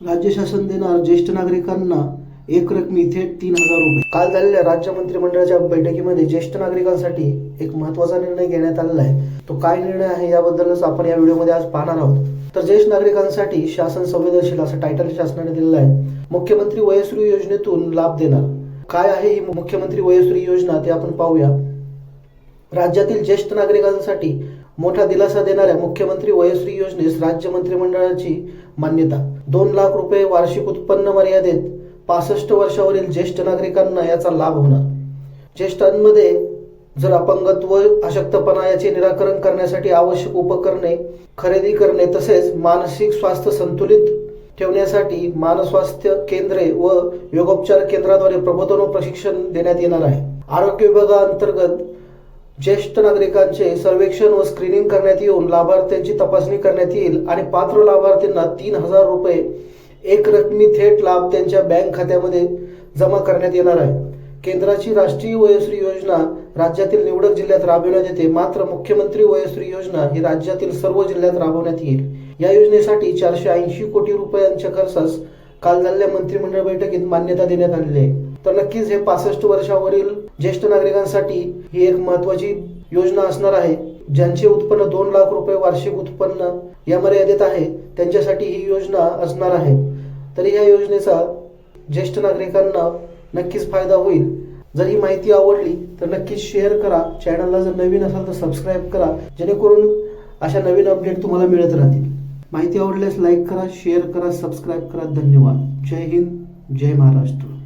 राज्य शासन देणार ज्येष्ठ नागरिकांना एक रकमी थेट तीन हजार रुपये. काल झालेल्या राज्य मंत्रिमंडळाच्या बैठकीमध्ये ज्येष्ठ नागरिकांसाठी एक महत्त्वाचा निर्णय घेण्यात आलेला आहे. तो काय निर्णय आहे याबद्दलच आपण या व्हिडिओमध्ये आज पाहणार आहोत. तर ज्येष्ठ नागरिकांसाठी शासन संवेदनशील असं टायटल शासनाने दिलेलं आहे. मुख्यमंत्री वयश्री योजनेतून लाभ देणार. काय आहे ही मुख्यमंत्री वयश्री योजना ते आपण पाहूया. राज्यातील ज्येष्ठ नागरिकांसाठी मोठा दिलासा देणाऱ्या मुख्यमंत्री वयश्री योजनेस राज्य मंत्रिमंडळाची मान्यता. दोन लाख रुपये वार्षिक उत्पन्न मर्यादेत पासष्ट वर्षावरील ज्येष्ठ नागरिकांना याचा लाभ होणार. ज्येष्ठांमध्ये जर अपंगत्व अशक्तपणा याचे निराकरण करण्यासाठी आवश्यक उपकरणे खरेदी करणे तसेच मानसिक स्वास्थ्य संतुलित ठेवण्यासाठी मानस्वास्थ्य केंद्रे व योगोपचार केंद्राद्वारे प्रबोधन व प्रशिक्षण देण्यात येणार आहे. आरोग्य विभागाअंतर्गत ज्येष्ठ नागरिकांचे सर्वेक्षण व स्क्रीनिंग करण्यात येऊन लाभार्थ्यांची तपासणी करण्यात येईल आणि पात्र लाभार्थ्यांना तीन हजार रुपये एक रकमी थेट लाभ त्यांच्या बँक खात्यामध्ये जमा करण्यात येणार आहे. केंद्राची राष्ट्रीय वयश्री योजना राज्यातील निवडक जिल्ह्यात राबविण्यात येते. मात्र मुख्यमंत्री वयश्री योजना ही राज्यातील सर्व जिल्ह्यात राबवण्यात येईल. या योजनेसाठी चारशे ऐंशी कोटी रुपयांच्या खर्चास काल झालेल्या मंत्रिमंडळ बैठकीत मान्यता देण्यात आलेली आहे. तर नक्कीच हे पासष्ट वर्षावरील ज्येष्ठ नागरिकांसाठी ही एक महत्वाची योजना असणार आहे. ज्यांचे उत्पन्न दोन लाख रुपये वार्षिक उत्पन्न या मर्यादेत आहे त्यांच्यासाठी ही योजना असणार आहे. तरी या योजनेचा ज्येष्ठ नागरिकांना नक्कीच फायदा होईल. जर ही माहिती आवडली तर नक्कीच शेअर करा. चॅनलला जर नवीन असाल तर सबस्क्राईब करा. जेणेकरून अशा नवीन अपडेट तुम्हाला मिळत राहतील. माहिती आवडल्यास लाईक करा शेअर करा सबस्क्राईब करा. धन्यवाद. जय हिंद जय महाराष्ट्र.